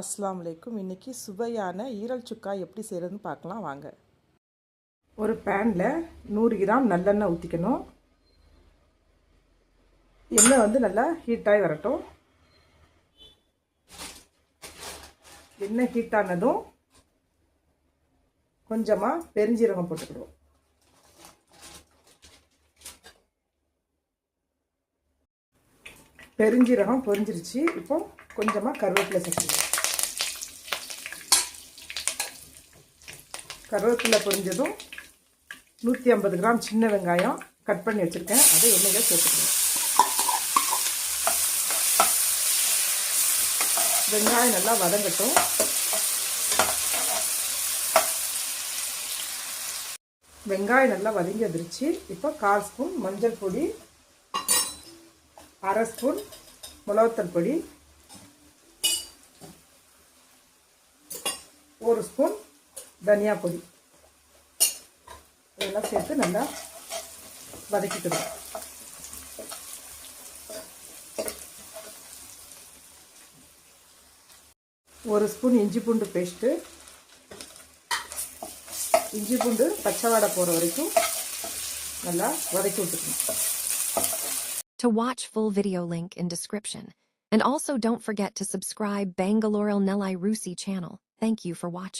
அஸ்லாம் வலைக்கும் இன்றைக்கி சுவையான ஈரல் சுக்கா எப்படி செய்கிறதுன்னு பார்க்கலாம். வாங்க. ஒரு பேனில் நூறு கிராம் நல்லெண்ணெய் ஊற்றிக்கணும் எண்ணெய் வந்து நல்லா ஹீட்டாகி வரட்டும். எண்ணெய் ஹீட் ஆனதும் கொஞ்சமாக பெருஞ்சீரகம் போட்டுக்கிடுவோம். பெருஞ்சீரகம் பொரிஞ்சிருச்சு. இப்போ கொஞ்சமாக கருவேப்பிலை சேர்த்துக்கலாம் கருவேப்பிலை பொரிஞ்சதும் நூற்றி ஐம்பது கிராம் சின்ன வெங்காயம் கட் பண்ணி வச்சுருக்கேன். அதை எண்ணெயில் சேர்த்துக்கணும். வெங்காயம் நல்லா வதங்கட்டும். வெங்காயம் நல்லா வதங்கி வந்துருச்சு. இப்போ கால் ஸ்பூன் மஞ்சள் பொடி அரை ஸ்பூன் மிளகுத்தல் பொடி ஒரு ஸ்பூன் தனியா பொடி இதெல்லாம் சேர்த்து நல்லா வதக்கிக்கணும் ஒரு ஸ்பூன் இஞ்சி பூண்டு பேஸ்ட்டு இஞ்சி பூண்டு பச்சை வாடை போகிற வரைக்கும் நல்லா வதக்கி விட்டுக்கணும் To watch full video link in description. And also don't forget to subscribe Bangalore Nelai Rusi channel. Thank you for watching.